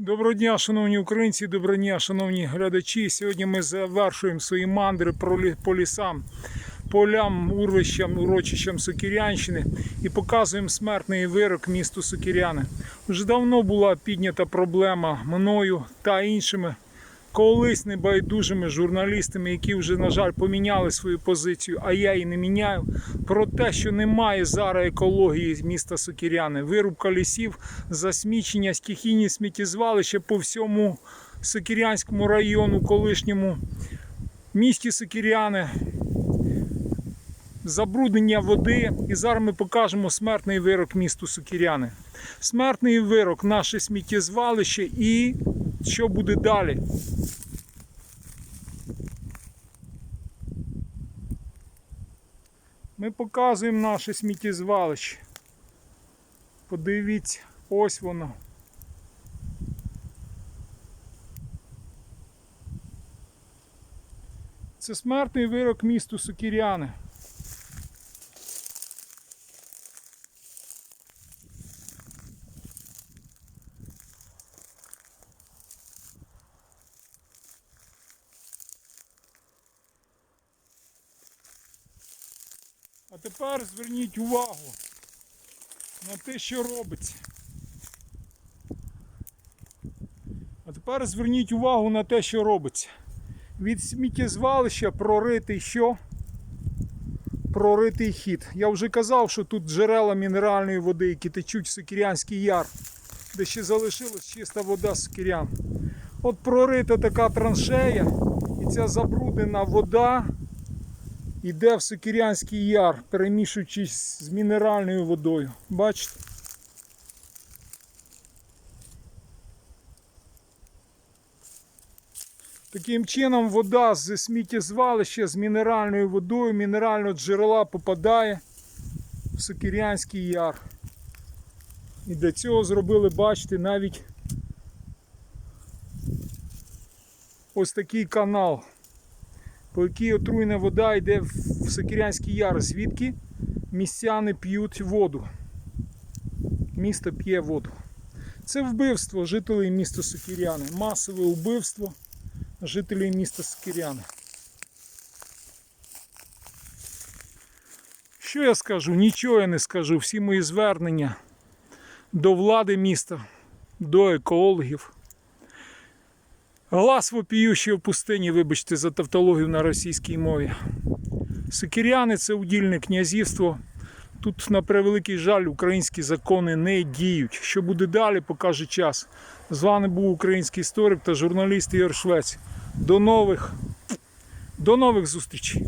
Доброго дня, шановні українці, доброго дня, шановні глядачі. Сьогодні ми завершуємо свої мандри по лісам, полям, урвищам, урочищам Сокірянщини і показуємо смертний вирок місту Сокіряни. Вже давно була піднята проблема мною та іншими колись небайдужими журналістами, які вже, на жаль, поміняли свою позицію, а я її не міняю. Про те, що немає зараз екології міста Сокіряни, вирубка лісів, засмічення, стихійні сміттєзвалища по всьому Сокірянському району, колишньому місті Сокіряни, забруднення води. І зараз ми покажемо смертний вирок місту Сокіряни. Смертний вирок наше сміттєзвалище і що буде далі. Ми показуємо наше сміттєзвалище. Подивіться, ось воно. Це смертний вирок місту Сокіряни. А тепер зверніть увагу на те, що робиться. А тепер зверніть увагу на те, що робиться. Від сміттєзвалища проритий що? Проритий хід. Я вже казав, що тут джерела мінеральної води, які течуть в Сокірянський яр, де ще залишилась чиста вода з Сокірян. От прорита така траншея, і ця забруднена вода йде в Сокірянський яр, перемішуючись з мінеральною водою. Бачите? Таким чином вода з сміттєзвалища з мінеральною водою, мінерального джерела попадає в Сокірянський яр. І для цього зробили, бачите, навіть ось такий канал по якій отруйна вода йде в Сокірянський яр, звідки містяни п'ють воду. Місто п'є воду. Це вбивство жителів міста Сокіряни. Масове вбивство жителів міста Сокіряни. Що я скажу? Нічого я не скажу. Всі мої звернення до влади міста, до екологів. Глас вопіющий в пустині, вибачте за тавтологію на російській мові. Сикіряни це удільне князівство. Тут, на превеликий жаль, українські закони не діють. Що буде далі, покаже час. З вами був український історик та журналіст Ігор Швець. До нових, до нових зустрічей!